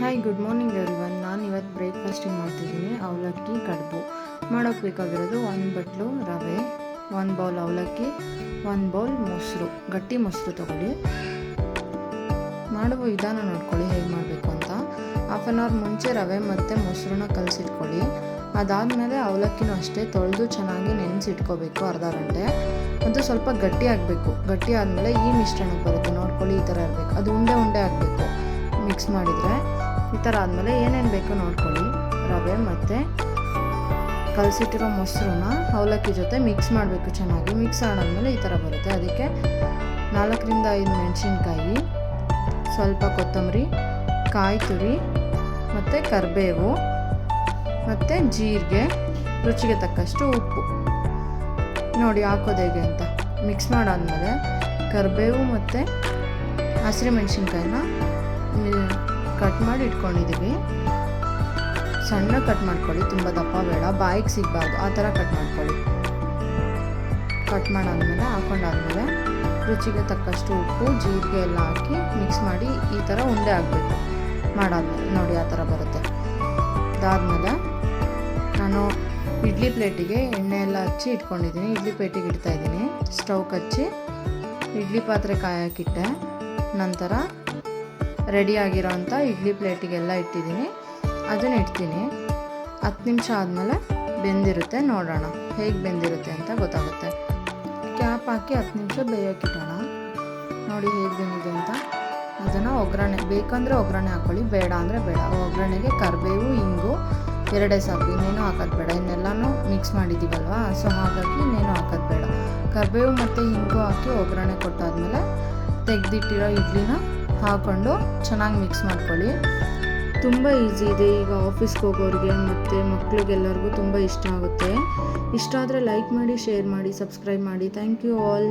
Hi good morning everyone ನಾನು ಇವತ್ತು ಬ್ರೇಕ್ಫಾಸ್ಟಿಂಗ್ ಮಾಡ್ತಿದ್ದೀನಿ. ಅವಲಕ್ಕಿ, ಕಡುಬು. ಮಾಡೋಕ್ಕೆ ಬೇಕಾಗಿರೋದು ಒಂದು ಬಟ್ಲು, ರವೆ, ಒಂದು ಬೌಲ್ ಅವಲಕ್ಕಿ, ಒಂದು ಬೌಲ್ ಮೊಸರು. ಗಟ್ಟಿ ಮೊಸರು ತೊಗೊಳ್ಳಿ. ಮಾಡುವ ವಿಧಾನ ನೋಡ್ಕೊಳ್ಳಿ, ಹೇಗೆ ಮಾಡಬೇಕು ಅಂತ. ಹಾಫ್ ಆನ್ ಅವರ್ ಮುಂಚೆ ರವೆ ಮತ್ತು ಮೊಸರನ್ನ ಕಲಸಿಟ್ಕೊಳ್ಳಿ. ಅದಾದಮೇಲೆ ಅವಲಕ್ಕಿನೂ ಅಷ್ಟೇ ತೊಳೆದು ಚೆನ್ನಾಗಿ ನೆನೆಸಿಟ್ಕೋಬೇಕು ಅರ್ಧ ಗಂಟೆ. ಮತ್ತು ಸ್ವಲ್ಪ ಗಟ್ಟಿ ಆಗಬೇಕು. ಗಟ್ಟಿ ಆದಮೇಲೆ ಈ ಮಿಶ್ರಣಕ್ಕೆ ಬರುತ್ತೆ. ನೋಡ್ಕೊಳ್ಳಿ, ಈ ಥರ ಇರಬೇಕು. ಅದು ಉಂಡೆ ಉಂಡೆ ಆಗಬೇಕು. ಮಿಕ್ಸ್ ಮಾಡಿದರೆ. ಥರ ಆದಮೇಲೆ ಏನೇನು ಬೇಕೋ ನೋಡ್ಕೊಳ್ಳಿ, ರವೆ ಮತ್ತು ಕಲಸಿಟ್ಟಿರೋ ಮೊಸರನ್ನ ಅವಲಕ್ಕಿ ಜೊತೆ ಮಿಕ್ಸ್ ಮಾಡಬೇಕು ಚೆನ್ನಾಗಿ. ಮಿಕ್ಸ್ ಆಡಾದ್ಮೇಲೆ ಈ ಥರ ಬರುತ್ತೆ. ಅದಕ್ಕೆ ನಾಲ್ಕರಿಂದ ಐದು ಮೆಣಸಿನ್ಕಾಯಿ, ಸ್ವಲ್ಪ ಕೊತ್ತಂಬರಿ, ಕಾಯಿ ತುರಿ ಮತ್ತು ಕರಿಬೇವು ಮತ್ತು ಜೀರಿಗೆ, ರುಚಿಗೆ ತಕ್ಕಷ್ಟು ಉಪ್ಪು. ನೋಡಿ ಹಾಕೋದು ಹೇಗೆ ಅಂತ. ಮಿಕ್ಸ್ ಮಾಡಾದ್ಮೇಲೆ ಕರಿಬೇವು ಮತ್ತು ಹಸಿರು ಮೆಣಸಿನ್ಕಾಯಿನ ಕಟ್ ಮಾಡಿ ಇಟ್ಕೊಂಡಿದ್ದೀವಿ ಸಣ್ಣ ಕಟ್ ಮಾಡ್ಕೊಳ್ಳಿ, ತುಂಬ ದಪ್ಪ ಬೇಡ. ಬಾಯಿಗೆ ಸಿಗಬಾರ್ದು, ಆ ಥರ ಕಟ್ ಮಾಡ್ಕೊಳ್ಳಿ. ಕಟ್ ಮಾಡಾದ್ಮೇಲೆ, ಹಾಕೊಂಡಾದ್ಮೇಲೆ, ರುಚಿಗೆ ತಕ್ಕಷ್ಟು ಉಪ್ಪು, ಜೀರಿಗೆ ಎಲ್ಲ ಹಾಕಿ ಮಿಕ್ಸ್ ಮಾಡಿ ಈ ಥರ ಉಂಡೆ ಆಗಬೇಕು ಮಾಡಾದ್ಮೇಲೆ, ನೋಡಿ ಆ ಥರ ಬರುತ್ತೆ. ಅದಾದಮೇಲೆ ನಾನು ಇಡ್ಲಿ ಪ್ಲೇಟಿಗೆ ಎಣ್ಣೆ ಎಲ್ಲ ಹಚ್ಚಿ ಇಟ್ಕೊಂಡಿದ್ದೀನಿ. ಇಡ್ಲಿ ಪ್ಲೇಟಿಗೆ ಇಡ್ತಾಯಿದ್ದೀನಿ ಸ್ಟವ್ ಹಚ್ಚಿ ಇಡ್ಲಿ ಪಾತ್ರೆ ಕಾಯಕ್ಕಿಟ್ಟೆ ನಂತರ ರೆಡಿ ಆಗಿರೋ ಅಂಥ ಇಡ್ಲಿ ಪ್ಲೇಟಿಗೆಲ್ಲ ಇಟ್ಟಿದ್ದೀನಿ. ಅದನ್ನ ಇಡ್ತೀನಿ. ಹತ್ತು ನಿಮಿಷ ಆದಮೇಲೆ ಬೆಂದಿರುತ್ತೆ, ನೋಡೋಣ. ಹೇಗೆ ಬೆಂದಿರುತ್ತೆ ಅಂತ ಗೊತ್ತಾಗುತ್ತೆ. ಕ್ಯಾಪ್ ಹಾಕಿ ಹತ್ತು ನಿಮಿಷ ಬೇಯೋಕ್ಕಿಟ್ಟೋಣ ನೋಡಿ ಹೇಗೆ ಬೆಂದಿದೆ ಅಂತ. ಅದನ್ನು ಒಗ್ಗರಣೆ, ಬೇಕಂದರೆ ಒಗ್ಗರಣೆ ಹಾಕ್ಕೊಳ್ಳಿ ಬೇಡ ಅಂದರೆ ಬೇಡ. ಒಗ್ಗರಣೆಗೆ ಕರಿಬೇವು, ಇಂಗು ಎರಡೇ ಸಾಕು. ಇನ್ನೇನು ಹಾಕೋದು ಬೇಡ. ಇನ್ನೆಲ್ಲನೂ ಮಿಕ್ಸ್ ಮಾಡಿದ್ದೀವಲ್ವಾ ಸೊ ಹಾಗಾಗಿ ಇನ್ನೇನು ಹಾಕೋದು ಬೇಡ. ಕರಿಬೇವು ಮತ್ತು ಇಂಗು ಹಾಕಿ ಒಗ್ಗರಣೆ ಕೊಟ್ಟಾದ್ಮೇಲೆ ತೆಗೆದಿಟ್ಟಿರೋ ಇಡ್ಲಿನ ಹಾಕ್ಕೊಂಡು ಚೆನ್ನಾಗಿ ಮಿಕ್ಸ್ ಮಾಡ್ಕೊಳ್ಳಿ. ತುಂಬ ಈಸಿ ಇದೆ. ಈಗ ಆಫೀಸ್ಗೆ ಹೋಗೋರಿಗೆ ಮತ್ತು ಮಕ್ಳಿಗೆಲ್ಲರಿಗೂ ತುಂಬ ಇಷ್ಟ ಆಗುತ್ತೆ. ಇಷ್ಟ ಆದರೆ ಲೈಕ್ ಮಾಡಿ ಶೇರ್ ಮಾಡಿ ಸಬ್ಸ್ಕ್ರೈಬ್ ಮಾಡಿ. Thank you all